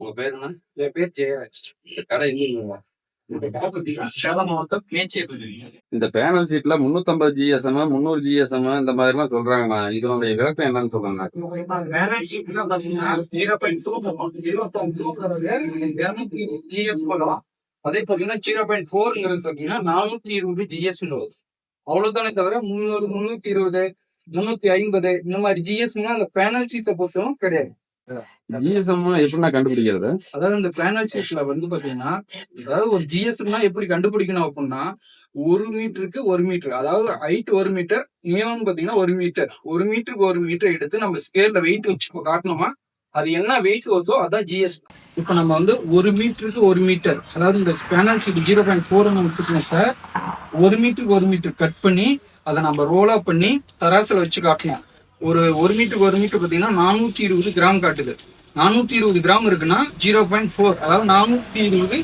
உங்க பேர் என்ன? என் பேர் ஜெயராஜ். இந்த கடை எங்க இந்த பேனல் சீட்ல முன்னூத்தம்பது ஜிஎஸ்எம் முந்நூறு ஜிஎஸ்எம் இந்த மாதிரி எல்லாம் சொல்றாங்கண்ணா இதனுடைய விளக்கம் என்னன்னு சொல்லுங்க. அதே பாத்தீங்கன்னா ஜீரோ பாயிண்ட் ஃபோர்ங்கிறது பாத்தீங்கன்னா நானூத்தி இருபது ஜிஎஸ் அவ்வளவுதானே தவிர முந்நூறு முன்னூத்தி இருபது முன்னூத்தி ஐம்பது இந்த மாதிரி ஜிஎஸ்னா அந்த பேனல் சீட்டை பொறுத்தவரை கிடையாது. ஜிஎஸ்எம் எப்படிண்ணா கண்டுபிடிக்கிறது? அதாவது இந்த சீட்ல வந்து பாத்தீங்கன்னா அதாவது ஒரு ஜிஎஸ்எம்னா எப்படி கண்டுபிடிக்கணும் அப்படின்னா ஒரு மீட்டருக்கு ஒரு மீட்டர். அதாவது ஹைட் ஒரு மீட்டர் நீளம் பாத்தீங்கன்னா ஒரு மீட்டர். ஒரு மீட்டருக்கு ஒரு மீட்டர் எடுத்து நம்ம ஸ்கேல்ல வெயிட் வச்சு காட்டணுமா அது என்ன வெயிட் வருதோ அதான் ஜிஎஸ் இப்போ நம்ம வந்து ஒரு மீட்டருக்கு ஒரு மீட்டர் அதாவது இந்த panel sheet zero point four நம்ம கொடுக்கணும் சார் ஒரு மீட்டருக்கு ஒரு மீட்டர் கட் பண்ணி அதை நம்ம ரோலா பண்ணி தராசில் வச்சு காட்டணும். ஒரு ஒரு மீட்டருக்கு ஒரு மீட்டர் பார்த்தீங்கன்னா நானூற்றி இருபது கிராம் காட்டுது. நானூற்றி இருபது கிராம் இருக்குன்னா ஜீரோ பாயிண்ட் ஃபோர் அதாவது நானூற்றி இருபது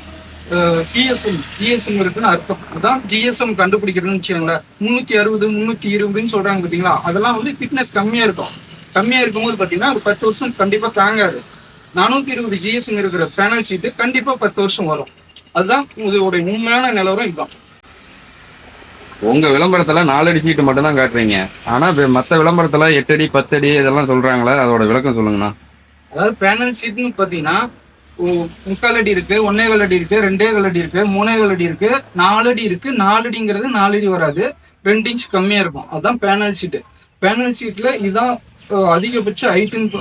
சிஎஸ்எம் ஜிஎஸ்எம் இருக்குன்னு அர்த்தம். அதான் ஜிஎஸ்எம் கண்டுபிடிக்கிறதுன்னு வச்சுக்கோங்களேன். முந்நூற்றி அறுபது முந்நூற்றி இருபதுன்னு சொல்கிறாங்க பார்த்தீங்களா? அதெல்லாம் வந்து ஃபிட்னஸ் கம்மியாக இருக்கும். கம்மியாக இருக்கும்போது பார்த்தீங்கன்னா ஒரு பத்து வருஷம் கண்டிப்பாக தாங்காது நானூற்றி இருபது ஜிஎஸ்எம் இருக்கிற ஃபேனல் சீட்டு கண்டிப்பாக பத்து வருஷம் வரும். அதுதான் இதோடைய உண்மையான நிலவரம் இதுதான். உங்க விளம்பரத்துல நாலடி சீட்டு மட்டும் தான் காட்டுறீங்க. ஆனா மத்த விளம்பரத்துல எட்டு அடி பத்து அடி இதெல்லாம் சொல்றாங்களே அதோட விளக்கம் சொல்லுங்கண்ணா. அதாவது பேனல் சீட்னு பார்த்தீங்கன்னா முக்கால் அடி இருக்கு ஒன்னேகால் அடி இருக்கு ரெண்டே கால் அடி இருக்கு மூணேகால் அடி இருக்கு நாலு அடி இருக்கு நாலு அடிங்கிறது நாலு அடி வராது ரெண்டு இன்ச் கம்மியா இருக்கும். அதுதான் பேனல் சீட்டு பேனல் சீட்ல இதுதான் அதிகபட்ச ஹைட்டுன்னு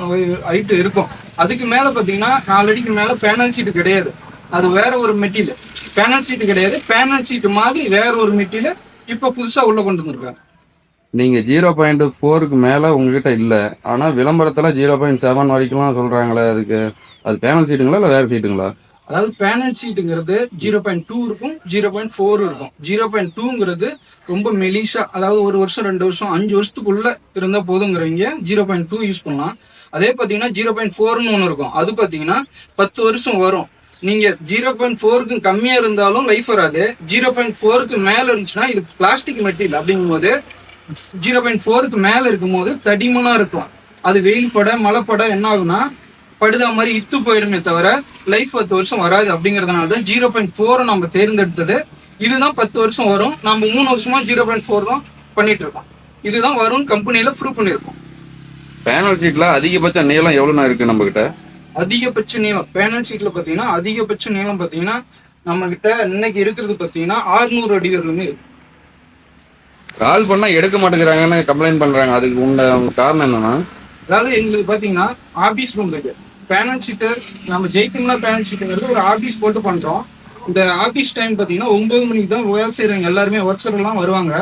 ஹைட்டு இருக்கும். அதுக்கு மேல பாத்தீங்கன்னா நாலு அடிக்கு மேல பேனல் சீட்டு கிடையாது. அது வேற ஒரு மெட்டீரியல் பேனல் சீட்டு கிடையாது. பேனல் சீட்டு மாதிரி வேற ஒரு மெட்டீரியல் இப்ப புதுசா உள்ள கொண்டு வந்திருக்காங்க. நீங்க ஜீரோ பாயிண்ட் ஃபோருக்கு மேல உங்ககிட்ட இல்ல. ஆனா விளம்பரத்துல ஜீரோ பாயிண்ட் செவன் வரைக்கும்லாம் சொல்றாங்களே அதுக்கு அது பேனல் சீட்டுங்களா இல்ல வேற சீட்டுங்களா அதாவது பேனல் சீட்டுங்கிறது ஜீரோ பாயிண்ட் டூ இருக்கும் ஜீரோ பாயிண்ட் ஃபோர் இருக்கும். ஜீரோ பாயிண்ட் டூங்கிறது ரொம்ப மெலிசா அதாவது ஒரு வருஷம் ரெண்டு வருஷம் அஞ்சு வருஷத்துக்குள்ள இருந்தா போதுங்கிறவங்க ஜீரோ பாயிண்ட் டூ யூஸ் பண்ணலாம். அதே பார்த்தீங்கன்னா ஜீரோ பாயிண்ட் ஃபோர்னு ஒன்று இருக்கும். அது பார்த்தீங்கன்னா பத்து வருஷம் வரும். நீங்க ஜீரோ பாயிண்ட் ஃபோருக்கு கம்மியா இருந்தாலும் லைஃப் வராது. ஜீரோ பாயிண்ட் ஃபோருக்கு மேல இருந்துச்சுன்னா இது பிளாஸ்டிக் மெட்டீரியல் அப்படிங்கும்போது ஜீரோ பாயிண்ட் ஃபோருக்கு மேல இருக்கும்போது தடிமனா இருக்கும் அது வெயில் பட மழை பட என்ன ஆகும்னா படுதா மாதிரி இத்து போயிடுமே தவிர லைஃப் பத்து வருஷம் வராது அப்படிங்கறதுனால தான் ஜீரோ பாயிண்ட் ஃபோரை நம்ம தேர்ந்தெடுத்தது. இதுதான் பத்து வருஷம் வரும். நம்ம மூணு வருஷமா ஜீரோ பாயிண்ட் ஃபோர் தான் பண்ணிட்டு இருக்கோம். இதுதான் வரும். கம்பெனியில ப்ரூவ் பண்ணியிருக்கோம் பேனல் சீட்ல அதிகபட்ச நீளம் எவ்வளோண்ணா இருக்கு நம்ம கிட்ட அதிகபட்ச நீளம் பேனல் சீட்ல பாத்தீங்கன்னா அதிகபட்ச நீளம் பாத்தீங்கன்னா நம்ம கிட்ட இன்னைக்கு இருக்கிறது பாத்தீங்கன்னா 600 அடி வரையிலுமே இருக்கு. கால் பண்ணா எடுக்க மாட்டேங்கிறாங்கன்னு கம்ப்ளைண்ட் பண்றாங்க. அதுக்கு உண்ட காரணம் என்னன்னா? அதாவது எங்களுக்கு பாத்தீங்கன்னா ஆபீஸ் ரூம் இருக்கு. பேனல் சீட்டு நம்ம ஜெயிக்கணும்னா பேனல் சீட்டுங்கிறது ஒரு ஆபீஸ் போட்டு பண்றோம். இந்த ஆபீஸ் டைம் பாத்தீங்கன்னா ஒன்பது மணிக்கு தான் வேலை செய்றவங்க எல்லாருமே ஒர்க்கர் எல்லாம் வருவாங்க.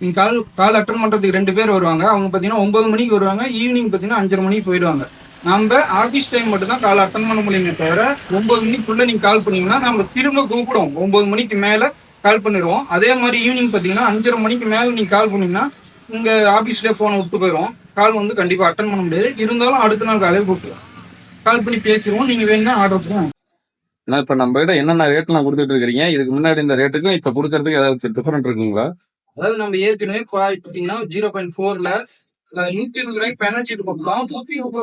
நீங்க கால் கால் அட்டன் பண்றதுக்கு ரெண்டு பேர் வருவாங்க. அவங்க பாத்தீங்கன்னா ஒன்பது மணிக்கு வருவாங்க. ஈவினிங் பாத்தீங்கன்னா அஞ்சரை மணிக்கு போயிடுவாங்க. நம்ம ஆபீஸ் டைம் மட்டும் தான் கால் அட்டன் பண்ண முடியுமே தவிர ஒன்பது மணிக்குள்ள நீங்க கால் பண்ணீங்கன்னா நம்ம திரும்ப கூப்பிடுவோம். ஒன்பது மணிக்கு மேல கால் பண்ணிடுவோம். அதே மாதிரி ஈவினிங் பாத்தீங்கன்னா அஞ்சரை மணிக்கு மேல நீங்க கால் பண்ணீங்கன்னா உங்க ஆபீஸ்லயே போனை விட்டு போயிடும் கால் வந்து கண்டிப்பா அட்டன் பண்ண முடியாது. இருந்தாலும் அடுத்த நாள் காலையில் கூப்பிடுவோம் கால் பண்ணி பேசிடுவோம். நீங்க வேணும்னா ஆர்டர் பண்ணுவோம் நான் இப்ப நம்ம கிட்ட என்னென்ன ரேட்லாம் கொடுத்துட்டு இருக்கீங்க? இதுக்கு முன்னாடி இந்த ரேட்டுக்கும் இப்ப கொடுக்கறதுக்கு ஏதாவது டிஃபரெண்ட் இருக்குங்களா? அதாவது நம்ம ஏற்கனவே பா- பார்த்தீங்கன்னா ஜீரோ பாயிண்ட் ஃபோர்ல நூத்தி இருபது ரூபாய்க்கு பெனல்ட்டி கொடுக்கலாம் நூத்தி இருபது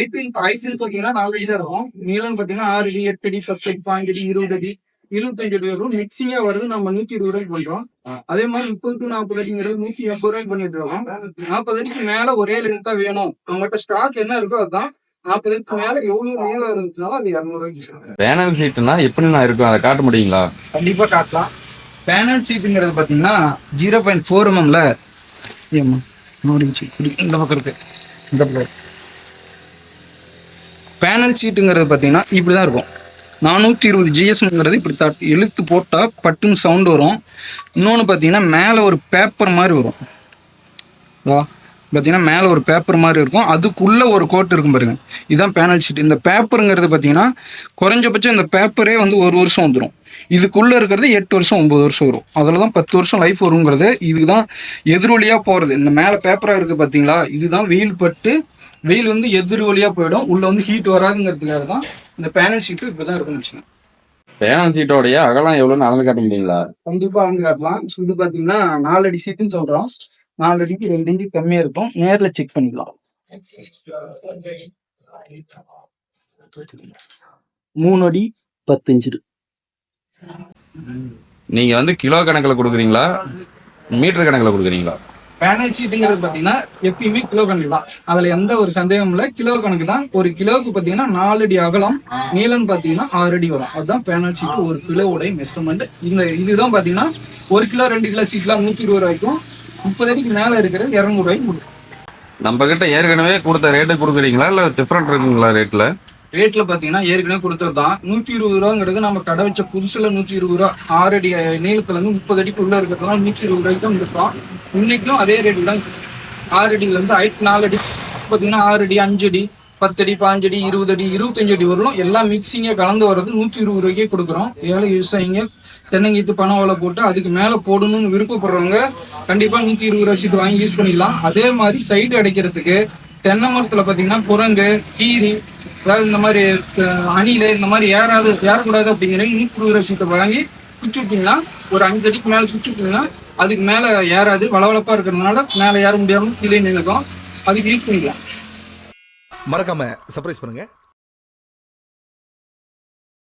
ஐபிஎல் ஐபிஎல் பாத்தீங்கன்னா நாலு அடி தான் இருக்கும். நீளம் பாத்தீங்கன்னா ஆறு அடி எட்டு அடி பத்து அடி பாஞ்சு அடி இருபது அடி இருபத்தஞ்சு அடி வரும். மிக்சிங்கா வருது நம்ம நூத்தி இருபது ரூபாய்க்கு பண்றோம். அதே மாதிரி முப்பது டு நாற்பது அடிங்கிறது நூத்தி எண்பது ரூபாய்க்கு பண்ணிட்டு இருக்கோம். நாற்பது அடிக்கு மேல ஒரே லென்த் தான் வேணும். அவங்ககிட்ட ஸ்டாக் என்ன இருக்கோ அதுதான் ரூபாய்க்கு பேனல் சீட்டுனா எப்படிண்ணா இருக்கும்? அதை காட்ட முடியுங்களா? கண்டிப்பா காட்டலாம். பேனல் சீஸுங்கிறது பார்த்தீங்கன்னா ஜீரோ பாயிண்ட் ஃபோர் எம்எம்ல ஏம்மா இந்த பக்கம் இருக்கு. இந்த பக்கம் பேனல் சீட்டுங்கிறது பார்த்தீங்கன்னா இப்படி தான் இருக்கும். நானூற்றி இருபது ஜிஎஸ்ங்கிறது இப்படி த இழுத்து போட்டால் பட்டுன்னு சவுண்டு வரும். இன்னொன்று பார்த்தீங்கன்னா மேலே ஒரு பேப்பர் மாதிரி வரும். வா பார்த்தீங்கன்னா மேலே ஒரு பேப்பர் மாதிரி இருக்கும். அதுக்குள்ளே ஒரு கோட் இருக்கும் பாருங்க. இதுதான் பேனல் சீட் இந்த பேப்பருங்கிறது பார்த்தீங்கன்னா குறைஞ்சபட்சம் இந்த பேப்பரே வந்து ஒரு வருஷம் வந்துடும் இதுக்குள்ளே இருக்கிறது எட்டு வருஷம் ஒம்பது வருஷம் வரும். அதில் தான் பத்து வருஷம் லைஃப் வருங்கிறது. இதுதான் எதிரொலியாக போகிறது இந்த மேலே பேப்பராக இருக்குது பார்த்தீங்களா இதுதான் வெயில் பட்டு வெயில் வந்து எதிர் வழியாக போயிடும். உள்ளே வந்து ஹீட் வராதுங்கிறதுக்காக தான் இந்த பேனல் ஷீட்டு இப்போ தான் இருக்குன்னு வச்சுக்கோங்க. பேனல் சீட்டோடைய அகலம் எவ்வளவுன்னு அளந்து காட்ட முடியுங்களா? கண்டிப்பா வந்து காட்டலாம். இது பாத்தீங்கன்னா நாலு அடி சீட்டுன்னு சொல்றோம். நாலு அடிக்கு ரெண்டு இன்ச்சு கம்மியா இருக்கும். நேர்ல செக் பண்ணிக்கலாம். மூணு அடி பத்து இன்ச்சு நீங்க வந்து கிலோ கணக்குல கொடுக்குறீங்களா? மீட்டர் கணக்குல கொடுக்குறீங்களா? பேனல் சீட்டுங்கிறது பாத்தீங்கன்னா எப்பயுமே கிலோ கணக்கு தான். அதுல எந்த ஒரு சந்தேகமும் இல்ல. கிலோ கணக்கு தான். ஒரு கிலோவுக்கு பாத்தீங்கன்னா நாலு அடி அகலம் நீளம் பாத்தீங்கன்னா ஆறு அடி வரும். அதுதான் பேனல் சீட்டு ஒரு கிலோவுடைய மெஷர்மெண்ட் இந்த இதுதான் பாத்தீங்கன்னா ஒரு கிலோ ரெண்டு கிலோ சீட்லாம் நூத்தி இருபது ரூபாய்க்கும் முப்பது அடிக்கு மேல இருக்கிற இருநூறு ரூபாய்க்கு கொடுக்கும். நம்ம கிட்ட ஏற்கனவே கொடுத்த ரேட்டு கொடுக்குறீங்களா? இல்ல டிஃப்ரெண்ட் இருக்குங்களா ரேட்ல ரேட்ல பாத்தீங்கன்னா ஏற்கனவே கொடுத்துருதான் நூத்தி இருபது ரூபாங்கிறது நம்ம கடை வச்ச புதுசுல நூத்தி இருபது ரூபா. ஆறு அடி நீளத்துல இருந்து முப்பது அடிக்கு உள்ள இருக்கிறதுனால நூத்தி இருபது ரூபாய்க்கு தான் கொடுத்தோம். இன்னைக்கும் அதே ரேட்டு தான் ஆறு அடியில இருந்து ஐட்டு நாலு அடி. பாத்தீங்கன்னா ஆறு அடி அஞ்சு அடி பத்து அடி பாஞ்சு அடி இருபது அடி இருபத்தஞ்சு அடி வரலும் எல்லாம் மிக்சிங்க கலந்து வர்றது நூத்தி இருபது ரூபாய்க்கே கொடுக்குறோம். ஏழை விவசாயிங்க தென்னங்கீத்து பணம் ஓலை போட்டு அதுக்கு மேல போடணும்னு விருப்பப்படுறவங்க கண்டிப்பா நூத்தி இருபது ரூபாய் சீட் வாங்கி யூஸ் பண்ணிக்கலாம் அதே மாதிரி சைடு அடைக்கிறதுக்கு தென்னை மரத்துல பாத்தீங்கன்னா குரங்கு கீரி அதாவது இந்த மாதிரி அணில இந்த மாதிரி ஏறாது ஏறக்கூடாது அப்படிங்கிற நூற்றி விஷயத்தை ரூபாய் சீட்டை வாங்கி சுற்றி விட்டீங்கன்னா ஒரு அஞ்சு அடிக்கு மேல சுற்றி விட்டீங்கன்னா அதுக்கு மேல ஏறாது வளவளப்பா இருக்கிறதுனால மேல ஏற முடியாம கீழே நின்றுக்கும் அதுக்கு யூஸ் பண்ணிக்கலாம். மறக்காம சர்ப்ரைஸ் பண்ணுங்க.